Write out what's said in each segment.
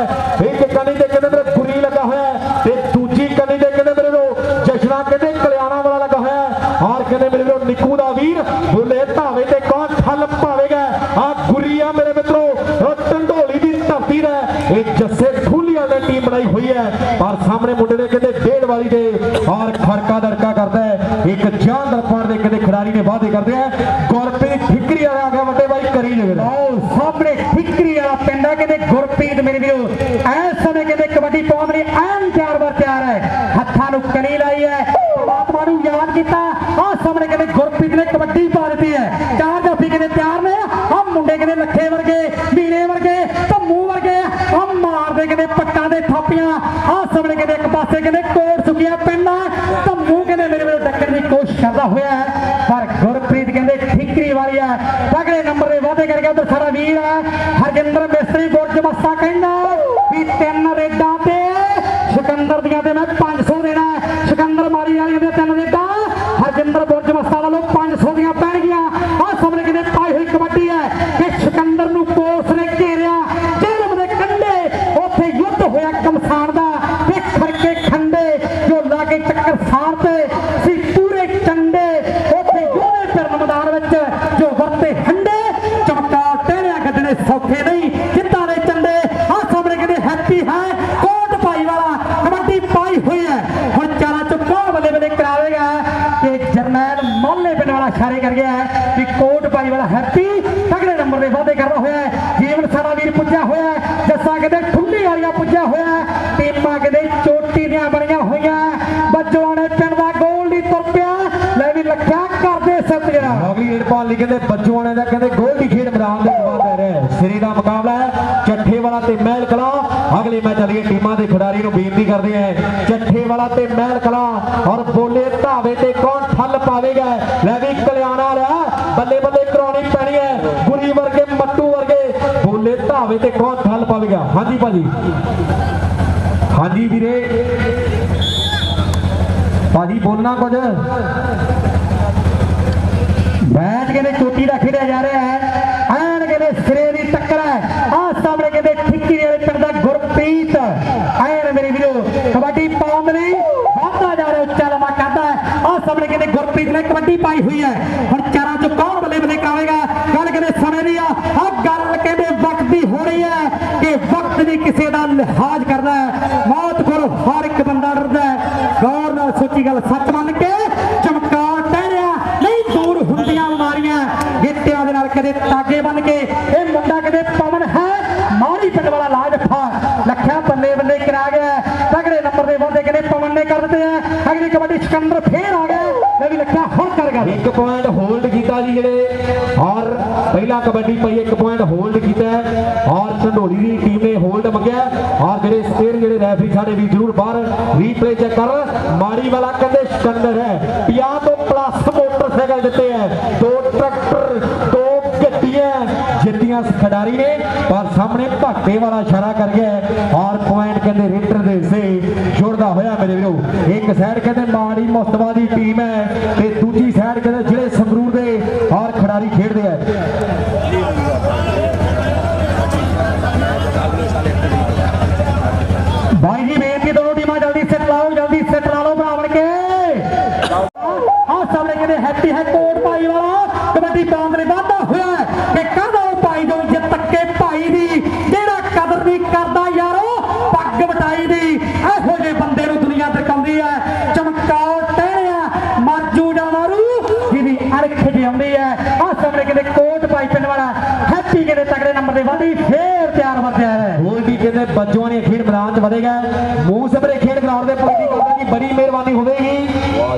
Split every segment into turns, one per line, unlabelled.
ਹੈ ਇੱਕ ਕਨੀ ਤੇ ਕਹਿੰਦੇ ਮੇਰੇ ਗੁਰੀ ਲੱਗਾ ਹੋਇਆ ਤੇ ਦੂਜੀ ਕਨੀ ਤੇ ਕਹਿੰਦੇ ਮੇਰੇ ਲੋ ਜਸ਼ਨਾ ਕਹਿੰਦੇ ਕਲਿਆਣਾ ਵਾਲਾ ਲੱਗਾ ਹੋਇਆ ਹੈ। ਔਰ ਕਹਿੰਦੇ ਮੇਰੇ ਲੋ ਨਿੱਕੂ ਦਾ ਵੀਰ, ਬੁੱਲੇ ਧਾਵੇ ਤੇ ਕੌਣ ਠੱਲ ਪਾਵੇਗਾ ਆ ਗੁਰੀ ਆ ਮੇਰੇ ਮਿੱਤਰੋ, ਉਹ ਦੀ ਧਰਤੀ ਦਾ ਇਹ ਜੱਸੇ ਠੂਲੀ ਵਾਲੀ ਟੀਮ ਬਣਾਈ ਹੋਈ ਹੈ। ਪਰ ਸਾਹਮਣੇ ਮੁੰਡੇ ਦੇ ਕਹਿੰਦੇ ਡੇਢ ਵਾਲੀ ਦੇ ਔਰ ਖੜਕਾ ਦੜਕਾ ਕਰਦਾ ਹੈ। ਇੱਕ ਜਾਨ ਪਾਰ ਦੇ ਕਹਿੰਦੇ ਖਿਡਾਰੀ ਨੇ ਵਾਅਦੇ ਕਰਦੇ ਆ। ਗੁਰਪ੍ਰੀਤ ਠਿਕਰੀ ਆ ਗਿਆ ਵੱਡੇ ਬਾਈ, ਕਰੀ ਜਗਦਾ
ਆਓ ਸਾਹਮਣੇ ਠਿਕਰੀ ਵਾਲਾ ਪਿੰਡ ਹੈ ਕਹਿੰਦੇ ਗੁਰਪ੍ਰੀਤ ਮੇਰੇ ਵੀਰੋ ਐਸ ਸਮੇਂ ਕਹਿੰਦੇ ਕਬੱਡੀ ਪਾਉਣ ਲਈ ਐਨ ਚਾਰ ਵਾਰ ਤਿਆਰ ਹੈ ਹੱਥਾਂ ਨੂੰ ਕਲੀ ਲਾਈ ਹੈ ਪਰਮਾਤਮਾ ਨੂੰ ਯਾਦ ਕੀਤਾ ਆਹ ਸਾਹਮਣੇ ਕਹਿੰਦੇ ਗੁਰਪ੍ਰੀਤ ਨੇ ਕਬੱਡੀ ਪਾ ਦਿੱਤੀ ਹੈ ਚਾਰ ਜਾਫੀ ਕਹਿੰਦੇ ਤਿਆਰ ਨੇ ਆਹ ਮੁੰਡੇ ਕਹਿੰਦੇ ਲੱਖੇ ਵਰਗੇ ਵੀਰੇ ਵਰਗੇ ਧੰਮੂ ਵਰਗੇ ਆਹ ਮਾਰਦੇ ਕਹਿੰਦੇ ਪੱਟਾਂ ਦੇ ਥਾਪੀਆਂ ਆਹ ਸਾਹਮਣੇ ਕਹਿੰਦੇ ਇੱਕ ਪਾਸੇ ਕਹਿੰਦੇ ਕੋਟ ਸੁਖੀਆ ਪਿੰਡ ਹੈ ਧੰਮੂ ਕਹਿੰਦੇ ਮੇਰੇ ਵੀਰੋ ਡੱਕਣ ਦੀ ਕੋਸ਼ਿਸ਼ ਕਰਦਾ ਹੋਇਆ ਹੈ ਪਰ ਗੁਰਪ੍ਰੀਤ ਕਹਿੰਦੇ ਠਿਕਰੀ ਵਾਲੀ ਹੈ ਤਗੜੇ ਨੰਬਰ ਦੇ ਵਾਅਦੇ ਕਰਕੇ ਉਧਰ ਸਾਡਾ ਵੀਰ ਹੈ ਹਰਜਿੰਦਰ ਮਿਸਤਰੀ ਬੁਰਜ ਮੱਸਾ ਕਹਿੰਦਾ ਵੀ ਤਿੰਨ ਰੇਡਾਂ ਤੇ ਸਿਕੰਦਰ ਦੀਆਂ ਤੇ ਮੈਂ 500 ਦੇਣਾ ਹੈ। ਸਿਕੰਦਰ ਮਾਰੀ ਵਾਲੀਆਂ ਦੇ ਤਿੰਨ ਰੇਡਾਂ ਹਰਜਿੰਦਰ ਬੁਰਜ ਮੱਸਾ ਵੱਲੋਂ 500 ਦੀਆਂ ਪੈਣਗੀਆਂ ਆਹ ਸਾਹਮਣੇ ਕਹਿੰਦੇ ਪਾਈ ਹੋਈ ਕਬੱਡੀ ਹੈ ਕਿ ਸਿਕੰਦਰ ਨੂੰ ਕੋਸ ਨੇ ਘੇਰਿਆ ਜਨਮ ਦੇ ਕੰਢੇ ਉੱਥੇ ਯੁੱਧ ਹੋਇਆ ਕਮਸਾਨ ਦਾ ਤੇ ਖੜਕੇ ਖੰਡੇ ਜੋ ਲਾਗੇ ਚੱਕਰ ਸਾਰ ਤੇ ਸੀ ਪੂਰੇ ਚੰਡੇ ਉੱਥੇ ਯੋਧੇ ਫਿਰਨ ਮੈਦਾਨ ਵਿੱਚ ਜੋ ਵਰਤੇ ਹੰਡੇ ਚਮਕਾ ਟਹਿਰਿਆ ਸੌਖੇ ਨਹੀਂ, ਜਿੱਤਾਂ ਦੇ ਚੰਡੇ, ਆਹ ਸਾਹਮਣੇ ਕਹਿੰਦੇ ਹੈਪੀ ਹੈ, ਕੋਟ ਪਾਈ ਵਾਲਾ, ਕਬੱਡੀ ਪਾਈ ਹੋਈ ਹੈ। ਹੁਣ ਚਾਰਾਂ ਚ ਕੌਣ ਬੱਲੇ ਬੱਲੇ ਕਰਾਵੇਗਾ ਕਿ ਜਰਨੈਲ ਮੋਹਲੇ ਪਿੰਡ ਵਾਲਾ ਇਸ਼ਾਰੇ ਕਰ ਗਿਆ ਹੈ ਕਿ ਕੋਟ ਪਾਈ ਵਾਲਾ ਹੈਪੀ ਤਗੜੇ ਨੰਬਰ ਦੇ ਵਾਅਦੇ ਕਰਦਾ ਹੋਇਆ ਜੀਵਨ ਸਾਡਾ ਵੀਰ ਪੁੱਜਿਆ ਹੋਇਆ ਹੈ, ਜੱਸਾ ਕਹਿੰਦੇ ਠੁੱਲੀ ਵਾਲੀਆਂ ਪੁੱਜਿਆ ਹੋਇਆ ਹੈ ਟੀਮਾਂ ਕਹਿੰਦੇ ਚੋਟੀ ਦੀਆਂ ਬਣੀਆਂ ਹੋਈਆਂ ਬੱਜਵਾਣੇ ਪਿੰਡ ਦਾ ਗੋਲ ਨਹੀਂ ਤੁਰ ਪਿਆ ਲੈ ਵੀ ਲੱਖਿਆ ਕਰਦੇ ਸੱਤ ਜਣਾ
ਅਗਲੀ ਰੇਡ ਪਾਉਣ ਲਈ ਦਾ ਕਹਿੰਦੇ ਗੋਲ ਖੇਡ ਮੈਦਾਨ ਦੇ ਬਾਹਰ ਪੈ ਸ੍ਰੀ ਦਾ ਮੁਕਾਬਲਾ ਹੈ। ਚੱਠੇ ਵਾਲਾ ਤੇ ਮਹਿਲ ਕਲਾ ਅਗਲੇ ਮੈਚ ਵਾਲੀਆਂ ਟੀਮਾਂ ਦੇ ਖਿਡਾਰੀ ਨੂੰ ਬੇਨਤੀ ਕਰਦੇ ਆ ਚੱਠੇ ਵਾਲਾ ਤੇ ਮਹਿਲ ਕਲਾ ਔਰ ਬੋਲੇ ਧਾਵੇ ਤੇ ਕੌਣ ਠੱਲ ਪਾਵੇਗਾ? ਲੈ ਵੀ ਕਲਿਆਣਾ ਵਾਲਾ ਬੱਲੇ ਬੱਲੇ ਕਰਾਉਣੀ ਪੈਣੀ ਹੈ। ਗੁਰੀ ਵਰਗੇ, ਮੱਟੂ ਵਰਗੇ। ਬੋਲੇ ਧਾਵੇ ਤੇ ਕੌਣ ਠੱਲ ਪਾਵੇਗਾ? ਹਾਂਜੀ ਭਾਜੀ। ਹਾਂਜੀ ਵੀਰੇ। ਭਾਜੀ, ਬੋਲਣਾ ਕੁਝ?
ਮੈਚ ਕਹਿੰਦੇ ਚੋਟੀ ਦਾ ਖੇਡਿਆ ਜਾ ਰਿਹਾ ਹੈ। ਐਨ ਕਹਿੰਦੇ ਸਿਰੇ ਦੀ ਟੱਕਰ ਹੈ। ਆਹ ਸਾਹਮਣੇ ਕਹਿੰਦੇ ਠਿੱਕੀ ਵਾਲੇ ਪਿੰਡ ਦਾ ਗੁਰਪ੍ਰੀਤ। ਐਨ ਮੇਰੇ ਵੀਰੋ, ਕਬੱਡੀ ਪਾਉਣ ਲਈ ਵਾਧਾ ਜਾ ਰਿਹਾ, ਉੱਚਾ ਲੰਮਾ ਕਰਦਾ ਹੈ। ਸਾਹਮਣੇ ਕਹਿੰਦੇ ਗੁਰਪ੍ਰੀਤ ਨੇ ਕਬੱਡੀ ਪਾਈ ਹੋਈ ਹੈ। ਹੁਣ ਚਾਰਾਂ ਚੋਂ ਕੌਣ ਬੱਲੇ ਬੱਲੇ ਕਾਵੇਗਾ ਗੱਲ ਕਹਿੰਦੇ ਸਮੇਂ ਦੀ ਆ। ਆਹ ਗੱਲ ਕਹਿੰਦੇ ਵਕਤ ਦੀ ਹੋ ਰਹੀ ਹੈ ਕਿ ਵਕਤ ਨਹੀਂ ਕਿਸੇ ਦਾ ਲਿਹਾਜ਼ ਕਰਦਾ ਹੈ। ਮੌਤ ਕੋਲ ਹਰ ਇੱਕ ਬੰਦਾ ਡਰਦਾ ਹੈ। ਗੌਰ ਨਾਲ ਸੋਚੀ ਗੱਲ ਸੱਚ ਮੰਨ ਕੇ ਚਮਕਾਰ ਟਹਿਰਿਆ ਨਹੀਂ ਦੂਰ ਹੁੰਦੀਆਂ ਬਿਮਾਰੀਆਂ ਗਿੱਟਿਆਂ ਦੇ ਨਾਲ ਕਦੇ ਤਾਗੇ ਬਨ ਕੇ, ਇਹ ਮੁੰਡਾ ਕਦੇ ਪਵਨ ਹੈ? ਮਾਰੀ ਪਿੰਡ ਵਾਲਾ ਲਾਜ ਲੱਖਿਆ ਬੱਲੇ ਬੱਲੇ ਕਰਾ ਗਿਆ। ਤਗੜੇ ਨੰਬਰ ਦੇ ਵਾਅਦੇ ਕਹਿੰਦੇ ਪਵਨ ਨੇ ਕਰ ਦਿੱਤੇ ਆ। ਅਗਲੀ ਕਬੱਡੀ ਸਿਕੰਦਰ ਫੇਰ ਆ ਗਿਆ। ਲੈ ਵੀ ਲੱਖਿਆ ਹੁਣ ਕਰ ਗਿਆ।
ਇੱਕ ਪੁਆਇੰਟ ਹੋਲਡ ਕੀਤਾ ਜੀ ਜਿਹੜੇ ਔਰ ਪਹਿਲਾ ਕਬੱਡੀ ਪਈ, ਇੱਕ ਪੁਆਇੰਟ ਹੋਲਡ ਕੀਤਾ ਔਰ ਢੰਡੋਲੀ ਦੀ ਟੀਮ ਨੇ ਹੋਲਡ ਮੰਗਿਆ। ਔਰ ਜਿਹੜੇ ਸਪੇਅਰ ਜਿਹੜੇ ਰੈਫਰੀ ਸਾਡੇ ਵੀ ਜ਼ਰੂਰ ਬਾਹਰ ਰੀਪਲੇ ਚੈੱਕ ਕਰ। ਮਾੜੀ ਵਾਲਾ ਕਹਿੰਦੇ ਸਿਕੰਦਰ ਹੈ। 50 ਤੋਂ ਪਲੱਸ ਮੋਟਰਸਾਈਕਲ ਦਿੱਤੇ ਹੈ। ਜਿੱਤੀਆਂ ਇਸ ਖਿਡਾਰੀ ਨੇ, ਪਰ ਸਾਹਮਣੇ ਭਾਟੇ ਵਾਲਾ ਇਸ਼ਾਰਾ ਕਰ ਗਿਆ ਹੈ। ਔਰ ਦੇ ਸੇ ਜੁੜਦਾ ਹੋਇਆ ਮੇਰੇ ਵੀਰੋ। ਇੱਕ ਸਾਈਡ ਕਹਿੰਦੇ ਮਾੜੀ ਮੁਸਤਫਾ ਦੀ ਟੀਮ ਹੈ ਤੇ ਦੂਜੀ ਸਾਈਡ ਕਹਿੰਦੇ ਜਿਹੜੇ ਸੰਗਰੂਰ ਦੇ ਔਰ ਖਿਡਾਰੀ ਖੇਡਦੇ ਆ।
ਭਾਈ ਜੀ, ਬੇਨਤੀ ਦੋਨੋਂ ਟੀਮਾਂ ਜਲਦੀ ਸਿੱਟ ਲਾਓ, ਜਲਦੀ ਸਿੱਟ ਲਾ ਲਓ ਭਰਾ ਕੇ। ਆਹ ਸਾਹਮਣੇ ਕਹਿੰਦੇ ਹੈਪੀ ਹੈ ਕੋਟ ਭਾਈ ਵਾਲਾ, ਕਬੱਡੀ ਪਾਉਣ ਦੇ ਵਾਧਾ ਹੋਇਆ ਹੈ ਕਿ ਕਾਹਦਾ ਉਹ ਭਾਈ ਜੋ ਜੇ ਤੱਕੇ ਭਾਈ ਦੀ ਜਿਹੜਾ ਕਦਰ ਨਹੀਂ ਕਰਦਾ ਯਾਰੋ ਪੱਗ ਵਟਾਈ ਦੀ ਇਹੋ ਜਿਹੇ ਬੰਦੇ ਨੂੰ ਦੁਨੀਆ ਦਿਖਾਉਂਦੀ ਹੈ ਚਮਕਾਓ ਟਹਿਣਿਆ ਮਾਜੂ ਜਾਂ ਮਾਰੂ ਜਿਹਦੀ ਅਰਖ ਜਿਹੀ ਆਉਂਦੀ ਹੈ ਆਹ ਸਾਹਮਣੇ ਕਹਿੰਦੇ ਕੋਟ ਭਾਈ ਪਿੰਡ ਵਾਲਾ ਹੈਪੀ ਕਹਿੰਦੇ ਤਗੜੇ ਨੰਬਰ ਦੇ ਵਾਧੀ ਫੇਰ ਤਿਆਰ ਵਰਤਿਆ ਹੈ
ਹੋਰ ਵੀ ਕਹਿੰਦੇ ਬੱਜੂਆਂ ਨੇ ਖੇਡ ਮੈਦਾਨ 'ਚ ਵਧੇਗਾ ਮੂੰਹ ਸਭਰੇ ਖੇਡ ਗਰਾਊਂਡ ਦੇ ਪੱਕੀ ਕਰਦਾ ਕਿ ਬੜੀ ਮਿਹਰਬਾਨੀ ਹੋਵੇਗੀ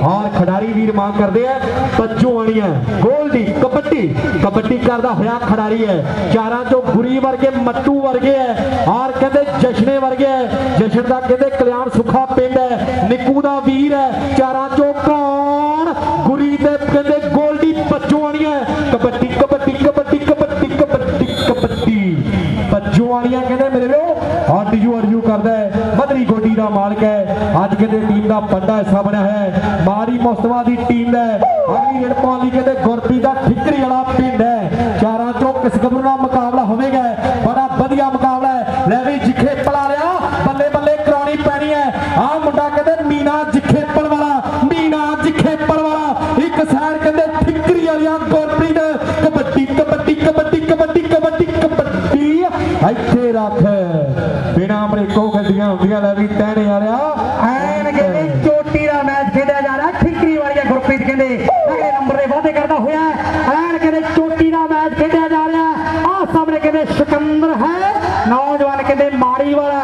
ਔਰ ਖਿਡਾਰੀ ਵੀਰ ਮੰਗ ਕਰਦੇ ਆ। ਬੱਜੂਆਣੀਆਂ ਗੋਲ ਦੀ ਕਬੱਡੀ। ਕਬੱਡੀ ਕਰਦਾ ਹੋਇਆ ਖਿਡਾਰੀ ਹੈ। ਚਾਰਾਂ ਚੋਂ ਗੁਰੀ ਵਰਗੇ, ਮੱਟੂ ਵਰਗੇ ਹੈ। ਔਰ ਕਹਿੰਦੇ ਜਸ਼ਨੇ ਵਰਗੇ ਹੈ। ਜਸ਼ਨ ਦਾ ਕਹਿੰਦੇ ਕਲਿਆਣ ਸੁੱਖਾ ਪਿੰਡ ਹੈ। ਨਿੱਕੂ ਦਾ ਵੀਰ ਹੈ। ਚਾਰਾਂ ਚੋਂ ਕੌਣ? ਗੁਰੀ ਤੇ ਕਹਿੰਦੇ ਗੋਲਡੀ ਬੱਜੂਆਣੀਆਂ ਕਬੱਡੀ ਕਬੱਡੀ ਕਬੱਡੀ ਕਬੱਡੀ ਕਬੱਡੀ ਕਬੱਡੀ। ਬੱਜੂ ਵਾਲੀਆਂ ਕਹਿੰਦੇ ਮੇਰੇ ਵੀਰੋ ਹੱਡ ਯੂ ਅਰਜੂ ਕਰਦਾ ਹੈ ਮਦਰੀ ਗੋਡੀ ਦਾ ਮਾਲਕ ਹੈ ਅੱਜ ਕਹਿੰਦੇ ਟੀਮ ਦਾ ਵੱਡਾ ਹਿੱਸਾ ਬਣਿਆ ਹੈ। ਮਾਰੀ ਮੁਸਤਫਾ ਦੀ ਟੀਮ ਹੈ। ਅਗਲੀ ਰੇਡ ਪਾਉਣ ਲਈ ਕਹਿੰਦੇ ਗੁਰਪ੍ਰੀਤ ਦਾ ਠਿਕਰੀ ਵਾਲਾ ਪਿੰਡ ਹੈ। ਚਾਰਾਂ ਚੋਂ ਕਿਸ ਗੱਭਰੂ ਨਾਲ ਮੁਕਾਬਲਾ ਹੋਵੇਗਾ ਬੜਾ ਵਧੀਆ ਮੁਕਾਬਲਾ ਹੈ। ਲੈ ਵੀ ਜਿੱਥੇ ਜਖੇਪਲ ਲਿਆ। ਬੱਲੇ ਬੱਲੇ ਕਰਾਉਣੀ ਪੈਣੀ ਹੈ। ਆ ਮੁੰਡਾ ਕਹਿੰਦੇ ਮੀਨਾ ਜਖੇਪਲ ਵਾਲਾ। ਮੀਨਾ ਜਖੇਪਲ ਵਾਲਾ। ਇੱਕ ਸਾਈਡ ਕਹਿੰਦੇ ਠਿਕਰੀ ਵਾਲੀਆਂ ਗੁਰਪ੍ਰੀਤ। ਕਬੱਡੀ ਕਬੱਡੀ ਕਬੱਡੀ ਕਬੱਡੀ ਕਬੱਡੀ ਕਬੱਡੀ। ਇੱਥੇ ਰੱਖ। ਬਿਨਾ ਬ੍ਰੇਕੋ ਗੱਡੀਆਂ ਹੁੰਦੀਆਂ ਲੈ ਵੀ ਟਹਿਣੇ ਵਾਲਿਆ
ਐਨ ਕਹਿੰਦੇ ਚੋਟੀ ਦਾ ਮੈਚ ਖੇਡਿਆ ਜਾ ਰਿਹਾ, ਠਿਕਰੀ ਵਾਲੀਆ ਗੁਰਪ੍ਰੀਤ ਕਹਿੰਦੇ ਅਗਲੇ ਨੰਬਰ ਦੇ ਵਾਅਦੇ ਕਰਦਾ ਹੋਇਆ ਐਨ ਕਹਿੰਦੇ ਚੋਟੀ ਦਾ ਮੈਚ ਖੇਡਿਆ ਜਾ ਰਿਹਾ। ਆਹ ਸਾਹਮਣੇ ਕਹਿੰਦੇ ਸਿਕੰਦਰ ਹੈ, ਨੌਜਵਾਨ ਕਹਿੰਦੇ ਮਾੜੀ ਵਾਲਾ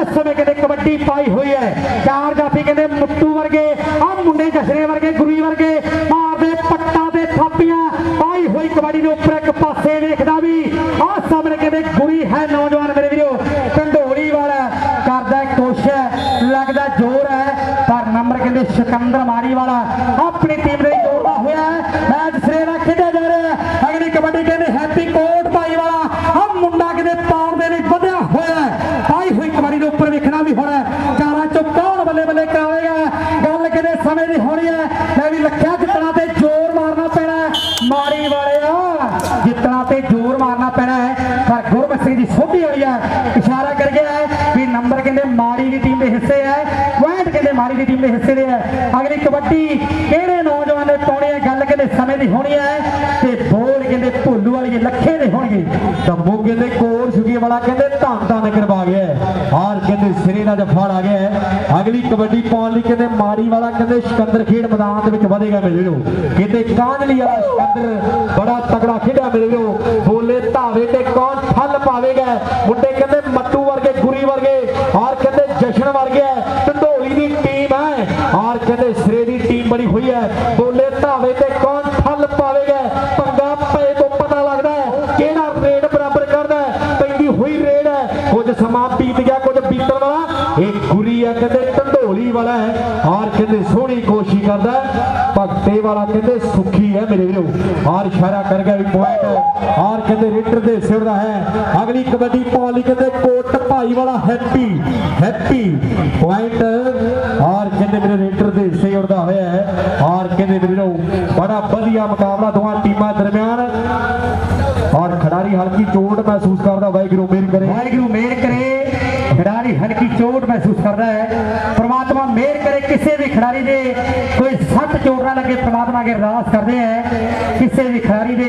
ਇਸ ਸਮੇਂ ਕਹਿੰਦੇ ਕਬੱਡੀ ਪਾਈ ਹੋਈ ਹੈ। ਚਾਰ ਜਾਫੀ ਕਹਿੰਦੇ ਮੁੱਟੂ ਵਰਗੇ, ਆਹ ਮੁੰਡੇ ਜਸਰੇ ਵਰਗੇ, ਗੁਰੀ ਵਰਗੇ, ਮਾਰਦੇ ਪੱਟਾਂ ਤੇ ਥਾਪੀਆਂ, ਪਾਈ ਹੋਈ ਕਬੱਡੀ ਦੇ ਉੱਪਰ ਇੱਕ ਪਾਸੇ ਵੇਖਦਾ ਵੀ, ਆਹ ਸਾਹਮਣੇ ਕਹਿੰਦੇ ਗੁਰੀ ਹੈ ਨੌ ਮੇਰੇ ਵੀਰੋ ਕੰਢੋਲੀ ਵਾਲਾ ਕਰਦਾ ਕੋਸ਼ਿਸ਼ ਲੱਗਦਾ ਜ਼ੋਰ ਹੈ ਪਰ ਨੰਬਰ ਸਿਕੰਦਰ ਮਾਰੀ ਵਾਲਾ ਆਪਣੀ ਟੀਮ ਲਈ ਦੌੜਦਾ ਹੋਇਆ ਮੈਚ ਸਿਰੇ ਨਾਲ ਖੇਡਿਆ ਜਾ ਰਿਹਾ ਹੈ। ਅਗਲੀ ਕਬੱਡੀ ਕਹਿੰਦੇ ਹੈਪੀ ਕੋਟ ਭਾਈ ਵਾਲਾ। ਆ ਮੁੰਡਾ ਕਹਿੰਦੇ ਪਾਉਣ ਦੇ ਲਈ ਵਧਿਆ ਹੋਇਆ ਹੈ। ਪਾਈ ਹੋਈ ਕਬੱਡੀ ਦੇ ਉੱਪਰ ਵੇਖਣਾ ਵੀ ਹੋਣਾ ਚਾਰਾਂ ਚੋਂ ਕੌਣ ਬੱਲੇ ਬੱਲੇ ਕਰਾਵੇਗਾ? ਗੱਲ ਕਿਤੇ ਸਮੇਂ ਦੀ ਹੋਣੀ ਹੈ। ਮੈਂ ਵੀ ਲੱਖਿਆ ਜਿੱਤਣਾ ਤੇ ਜ਼ੋਰ ਮਾਰਨਾ ਪੈਣਾ ਹੈ। ਮਾਰੀ ਵਾਲਿਆ, ਜਿੱਤਣਾ ਤੇ ਜ਼ੋਰ ਮਾਰਨਾ ਪੈਣਾ ਹੈ। ਪਰ ਗੁਰਬਖਸ਼ ਸਿੰਘ ਦੀ ਸੋਧੀ ਵਾਲੀ ਹੈ। ਇਸ਼ਾਰਾ ਕਰ ਗਿਆ ਹੈ ਵੀ ਨੰਬਰ ਕਹਿੰਦੇ ਮਾੜੀ ਦੀ ਟੀਮ ਦੇ ਹਿੱਸੇ ਹੈ। ਪੁਆਇੰਟ ਦੀ ਟੀਮ ਦੇ ਹਿੱਸੇ ਦੇ ਹੈ। ਅਗਲੀ ਕਬੱਡੀ ਕਿਹੜੇ ਨੌਜਵਾਨ ਨੇ ਪਾਉਣੀ ਹੈ? ਗੱਲ ਕਹਿੰਦੇ ਸਮੇਂ ਦੀ ਹੋਣੀ ਹੈ ਤੇ ਬੋਲ ਕਹਿੰਦੇ ਭੋਲੂ ਵਾਲੀ ਲੱਖੇ ਦੇ ਹੋਣਗੇ।
ਤਾਂ ਮੋਗੇ ਦੇ ਕੋਰ ਸੁਗੀ ਵਾਲਾ ਕਹਿੰਦੇ ਧੰਨ ਧੰਨ ਕਰਵਾ ਗਿਆ ਹਾਰ ਕਹਿੰਦੇ ਸਿਰੇ ਦਾ ਜਫਾੜ ਆ ਗਿਆ ਅਗਲੀ ਕਬੱਡੀ ਪਾਉਣ ਲਈ ਕਹਿੰਦੇ ਮਾੜੀ ਵਾਲਾ ਕਹਿੰਦੇ ਸਿਕੰਦਰ ਖੇਡ ਮੈਦਾਨ ਦੇ ਵਿੱਚ ਵਧੇਗਾ ਮੇਰੇ ਵੀਰੋ ਕਹਿੰਦੇ ਕਾਂਜਲੀ ਵਾਲਾ ਸਿਕੰਦਰ ਬੜਾ ਤਗੜਾ ਖੇਡਿਆ ਮੇਰੇ ਵੀਰੋ ਬੋਲੇ ਧਾਵੇ ਤੇ ਕੌਣ ਠੱਲ ਪਾਵੇਗਾ? ਮੁੰਡੇ ਕਹਿੰਦੇ ਮੱਟੂ ਵਰਗੇ, ਗੁਰੀ ਵਰਗੇ। ਹਾਰ ਕਹਿੰਦੇ ਜਸ਼ਨ ਵਰਗੇ ਹੈ। ਢੰਡੋਲੀ ਹੈ ਹਾਰ ਕਹਿੰਦੇ ਸਿਰੇ ਦੀ ਟੀਮ ਬਣੀ ਹੋਈ ਹੈ। ਬੋਲੇ ਧਾਵੇ ਤੇ ਕੌਣ ਠੱਲ ਪਾਵੇਗਾ? ਪੰਗਾ ਪਏ ਤੋਂ ਪਤਾ ਲੱਗਦਾ ਹੈ ਕਿਹੜਾ ਰੇਡ ਬਰਾਬਰ ਕਰਦਾ ਹੈ। ਪੈਂਦੀ ਹੋਈ ਰੇਡ ਹੈ। ਕੁਝ ਸਮਾਂ ਬੀਤ ਗਿਆ, ਕੁਝ ਬੀਤਣ ਵਾਲਾ। ਇਹ ਗੁਰੀ ਹੈ, ਕਹਿੰਦੇ ਢੰਡੋਲੀ ਵਾਲਾ ਹੈ। ਹਾਰ ਕਹਿੰਦੇ ਸੋਹਣੀ ਕੋਸ਼ਿਸ਼ ਕਰਦਾ ਭਗਤੇ ਵਾਲਾ ਕਹਿੰਦੇ ਸੁਖੀ ਹੈ ਮੇਰੇ ਵੀਰੋ। ਹਾਰ ਇਸ਼ਾਰਾ ਕਰ ਗਿਆ ਵੀ ਪੁਆਇੰਟ ਹਾਰ ਕਹਿੰਦੇ ਰੇਡਰ ਦੇ ਸਿਰ ਦਾ ਹੈ। ਅਗਲੀ ਕਬੱਡੀ ਪਾਉਣ ਲਈ ਕਹਿੰਦੇ ਕੋਟ ਭਾਈ ਵਾਲਾ ਹੈਪੀ। ਹੈਪੀ ਪੁਆਇੰਟ ਹਾਰ ਕਹਿੰਦੇ ਮੇਰੇ ਰੇਡਰ ਦੇ ਹਿੱਸੇ ਉੜਦਾ ਹੋਇਆ ਹੈ। ਹਾਰ ਕਹਿੰਦੇ ਵੀਰੋ, ਬੜਾ ਵਧੀਆ ਮੁਕਾਬਲਾ ਦੋਵਾਂ ਟੀਮਾਂ ਦਰਮਿਆਨ। ਔਰ ਖਿਡਾਰੀ ਹਲਕੀ ਚੋਟ ਮਹਿਸੂਸ ਕਰਦਾ, ਵਾਹਿਗੁਰੂ ਮੇਰ ਕਰੇ।
ਵਾਹਿਗੁਰੂ ਮਿਹਰ ਕਰੇ। ਖਿਡਾਰੀ ਹਲਕੀ ਚੋਟ ਮਹਿਸੂਸ ਕਰਦਾ ਹੈ। ਪ੍ਰਮਾਤਮਾ ਕਿਸੇ ਵੀ ਖਿਡਾਰੀ ਦੇ ਕੋਈ ਸੱਟ ਚੋਟ ਨਾ ਲੱਗੇ ਪ੍ਰਮਾਤਮਾ ਅਗੇ ਅਰਦਾਸ ਕਰਦੇ ਹੈ ਕਿਸੇ ਵੀ ਖਿਡਾਰੀ ਦੇ